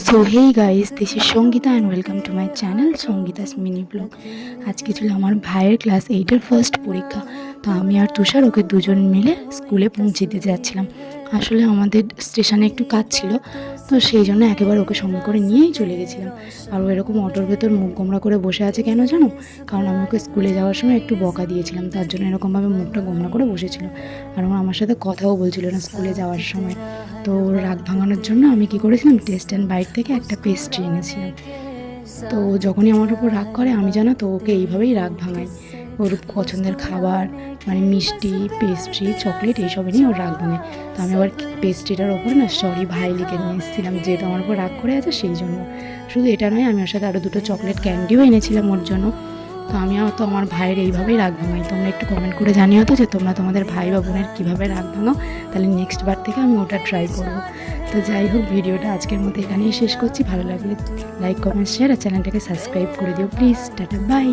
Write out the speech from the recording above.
So hey guys this is Sangeeta and welcome to my channel Sangeeta's mini blog আজকে ছিল আমার ভাইয়ের class এইটের ফার্স্ট পরীক্ষা। তো আমি আর তুষার ওকে দুজন মিলে স্কুলে পৌঁছে দিতে যাচ্ছিলাম। আসলে আমাদের স্টেশনে একটু কাজ ছিল, তো সেই জন্য একেবারে ওকে সঙ্গে করে নিয়েই চলে গেছিলাম। আর এরকম অটোর ভেতর মুখ গোমরা করে বসে আছে কেন জানো? কারণ আমি ওকে স্কুলে যাওয়ার সময় একটু বকা দিয়েছিলাম, তার জন্য এরকমভাবে মুখটা গোমরা করে বসেছিল। আর ও আমার সাথে কথাও বলছিল না স্কুলে যাওয়ার সময়। তো ওর রাগ ভাঙানোর জন্য আমি কি করেছিলাম, টেস্ট অ্যান্ড বাইট থেকে একটা পেস্ট্রি এনেছিলাম। তো যখনই আমার উপর রাগ করে, আমি জানো তো ওকে এইভাবেই রাগ ভাঙাই। ওর পছন্দের খাবার মানে মিষ্টি পেস্ট্রি চকলেট এইসব নিয়ে ওর রাগ ভাঙে। তো আমি আবার পেস্ট্রিটার ওপর না সরি ভাই লিখে নিয়ে এসেছিলাম, যেহেতু আমার উপর রাগ করে আছে সেই জন্য। শুধু এটা নয়, আমি ওর সাথে আরও দুটো চকলেট ক্যান্ডিও এনেছিলাম ওর জন্য। তো আমিও তো আমার ভাইয়ের এইভাবেই রাগ ভাঙাই। তোমরা একটু কমেন্ট করে জানিও তো যে তোমরা তোমাদের ভাই বা বোনের কীভাবে রাগ ভাঙাও তাহলে নেক্সট বার থেকে আমি ওটা ট্রাই করব। তো যাই হোক, ভিডিওটা আজকের মতো এখানেই শেষ করছি। ভালো লাগলে লাইক কমেন্ট শেয়ার আর চ্যানেলটাকে সাবস্ক্রাইব করে দিও। Please tata bye